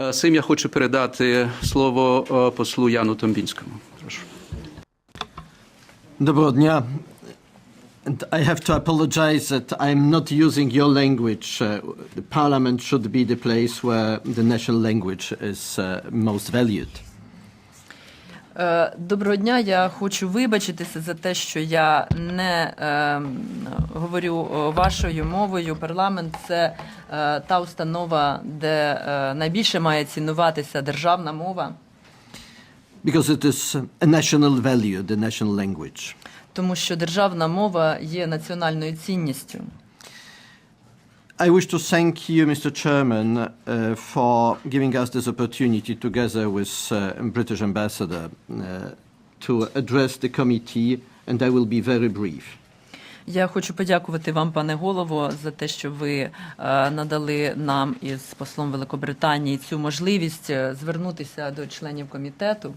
Е, Цим я хочу передати слово е, послу Яну Томбінському. Прошу. Доброго дня. And I have to apologize that I'm not using your language. Uh, the parliament should be the place where the national language is uh, most valued. Е, Доброго дня. Я хочу вибачитися за те, що я не е, говорю вашою мовою. Парламент це е, та установа, де е, найбільше має цінуватися державна мова, Because it is a national value, the national language. тому що державна мова є національною цінністю. I wish to thank you, Mr. Chairman, uh, for giving us this opportunity together with uh, British Ambassador uh, to address the committee, and I will be very brief. Я хочу подякувати вам, пане голово, за те, що ви е, надали нам із послом Великобританії цю можливість е, звернутися до членів комітету.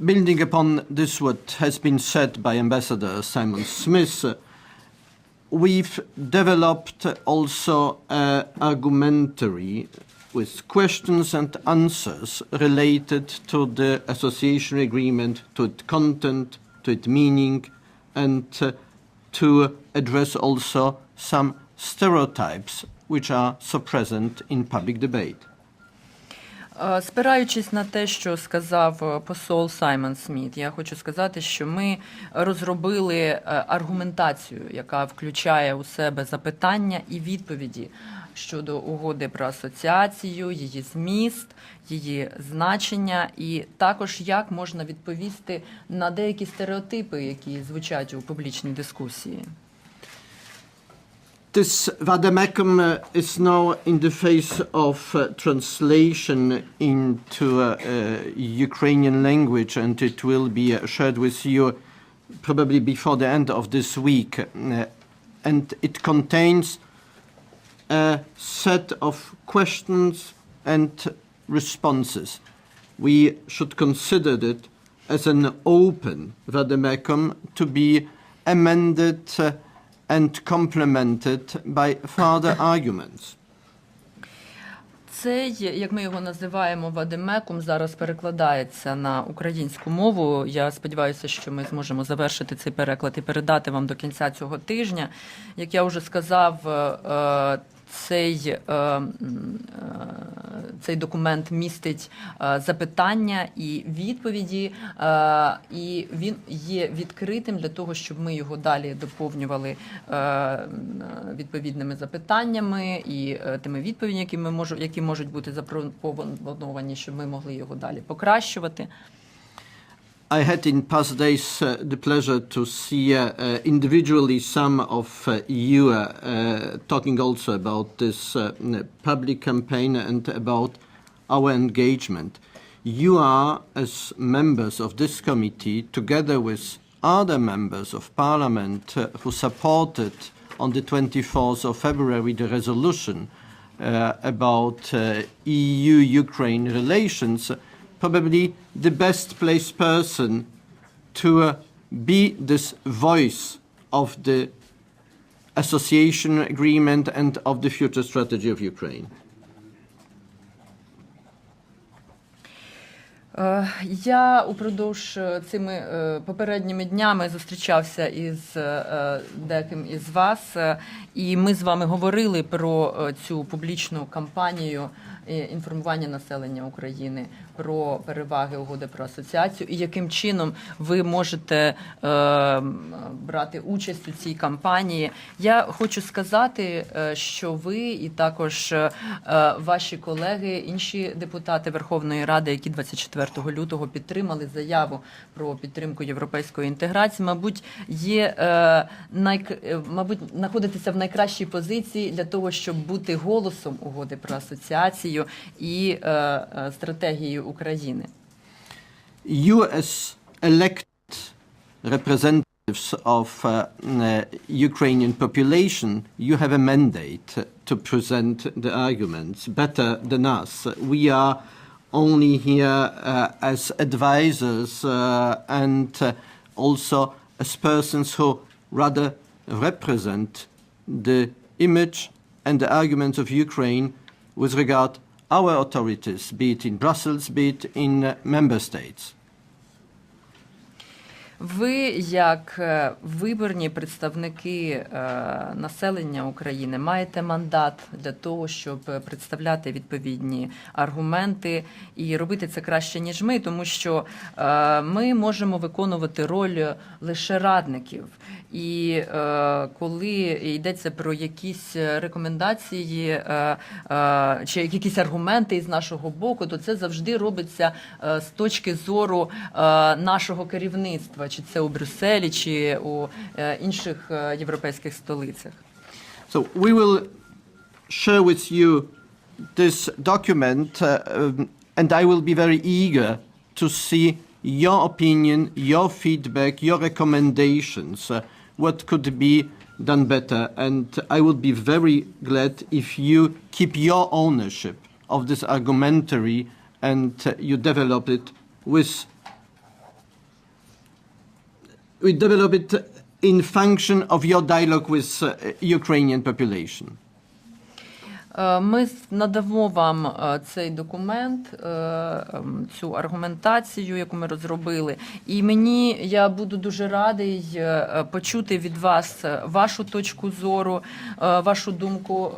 Building upon this, what has been said by Ambassador Simon Smith, uh, we've developed also uh, argumentary with questions and answers related to the association agreement, to its content, to its meaning, and uh, to address also some stereotypes which are so present in public debate. Е, Спираючись на те, що сказав е, посол Саймон Сміт, я хочу сказати, що ми розробили е, аргументацію, яка включає у себе запитання і відповіді щодо угоди про асоціацію, її зміст, її значення, і також як можна відповісти на деякі стереотипи, які звучать у публічній дискусії. This vademecum uh, is now in the phase of uh, translation into uh, uh, Ukrainian language, and it will be shared with you probably before the end of this week. Uh, and it contains a set of questions and responses. We should consider it as an open vademecum to be amended uh, and complemented by further arguments. Цей, як ми його називаємо, вадимеком, зараз перекладається на українську мову. Я сподіваюся, що ми зможемо завершити цей переклад і передати вам до кінця цього тижня. Як я вже сказав, е, цей, е, е, цей документ містить е, запитання і відповіді, і він є відкритим для того, щоб ми його далі доповнювали відповідними запитаннями і тими відповідями, які ми можу, які можуть бути запропоновані, щоб ми могли його далі покращувати. I had in past days uh, the pleasure to see uh, uh, individually some of uh, you uh, uh, talking also about this public campaign and about our engagement. You are, as members of this committee, together with other members of parliament who supported on the 24th of February the resolution about EU-Ukraine relations, probably the best placed person to uh, be this voice of the association agreement and of the future strategy of Ukraine. Е, Я упродовж е, цими е, попередніми днями зустрічався із деяким із вас, і ми з вами говорили про цю публічну кампанію інформування населення України про переваги угоди про асоціацію і яким чином ви можете е, брати участь у цій кампанії. Я хочу сказати, е, що ви і також е, ваші колеги, інші депутати Верховної Ради, які 24 лютого підтримали заяву про підтримку європейської інтеграції, мабуть, є найк... е, мабуть, знаходитеся в найкращій позиції для того, щоб бути голосом угоди про асоціацію і е, е, стратегії України. You, as elected representatives of uh, uh, Ukrainian population, you have a mandate to present the arguments better than us. We are only here uh, as advisors uh, and uh, also as persons who rather represent the image and the arguments of Ukraine with regard our authorities, be it in Brussels, be it in member states. Ви, як е, виборні представники е, населення України, маєте мандат для того, щоб е, представляти відповідні аргументи і робити це краще ніж ми, тому що ми можемо виконувати роль лише радників. І коли йдеться про якісь рекомендації чи якісь аргументи із нашого боку, то це завжди робиться з точки зору нашого керівництва, чи це у Брюсселі, чи у е, інших е, європейських столицях. So we will share with you this document, uh, um, and I will be very eager to see your opinion, your feedback, your recommendations, uh, what could be done better. And I would be very glad if you keep your ownership of this argumentary and uh, you develop it with we develop it in function of your dialogue with uh, Ukrainian population. Е, Ми надамо вам е, цей документ, е, ем, цю аргументацію, яку ми розробили. І мені я буду дуже радий почути від вас вашу точку зору, вашу думку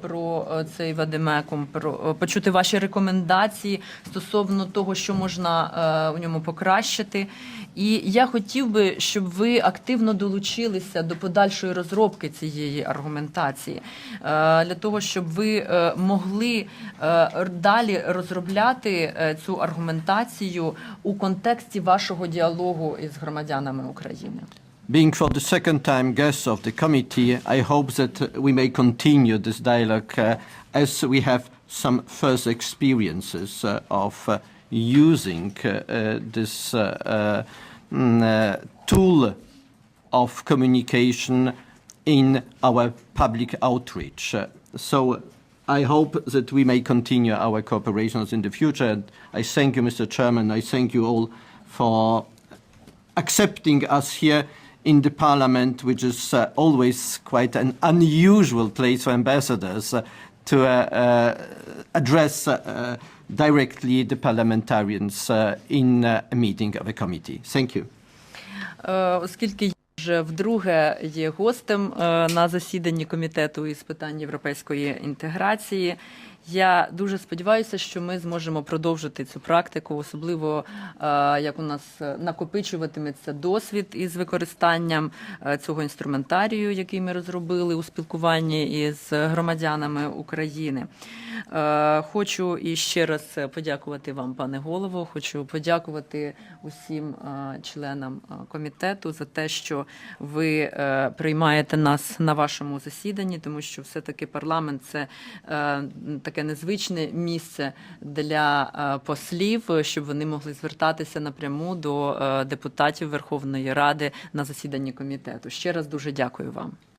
про цей вадемекум, про почути ваші рекомендації стосовно того, що можна у ньому покращити. І я хотів би, щоб ви активно долучилися до подальшої розробки цієї аргументації, для того, щоб ви е, могли е, далі розробляти е, цю аргументацію у контексті вашого діалогу із громадянами України. Being for the second time guest of the committee, I hope that uh, we may continue this dialogue uh, as we have some first experiences uh, of uh, using uh, uh, this uh, uh, mm, uh, tool of communication in our public outreach. So I hope that we may continue our cooperations in the future. And I thank you, Mr. Chairman. I thank you all for accepting us here in the parliament, which is uh, always quite an unusual place for ambassadors uh, to uh, uh, address uh, uh, directly the parliamentarians in a meeting of a committee. Thank you. Вже вдруге є гостем е, на засіданні комітету із питань європейської інтеграції. Я дуже сподіваюся, що ми зможемо продовжити цю практику, особливо е, як у нас накопичуватиметься досвід із використанням е, цього інструментарію, який ми розробили у спілкуванні із громадянами України. Е, Хочу і ще раз подякувати вам, пане голово. Хочу подякувати усім е, членам е, комітету за те, що ви е, приймаєте нас на вашому засіданні, тому що все-таки парламент це е, таке незвичне місце для е, послів, щоб вони могли звертатися напряму до е, депутатів Верховної Ради на засіданні комітету. Ще раз дуже дякую вам.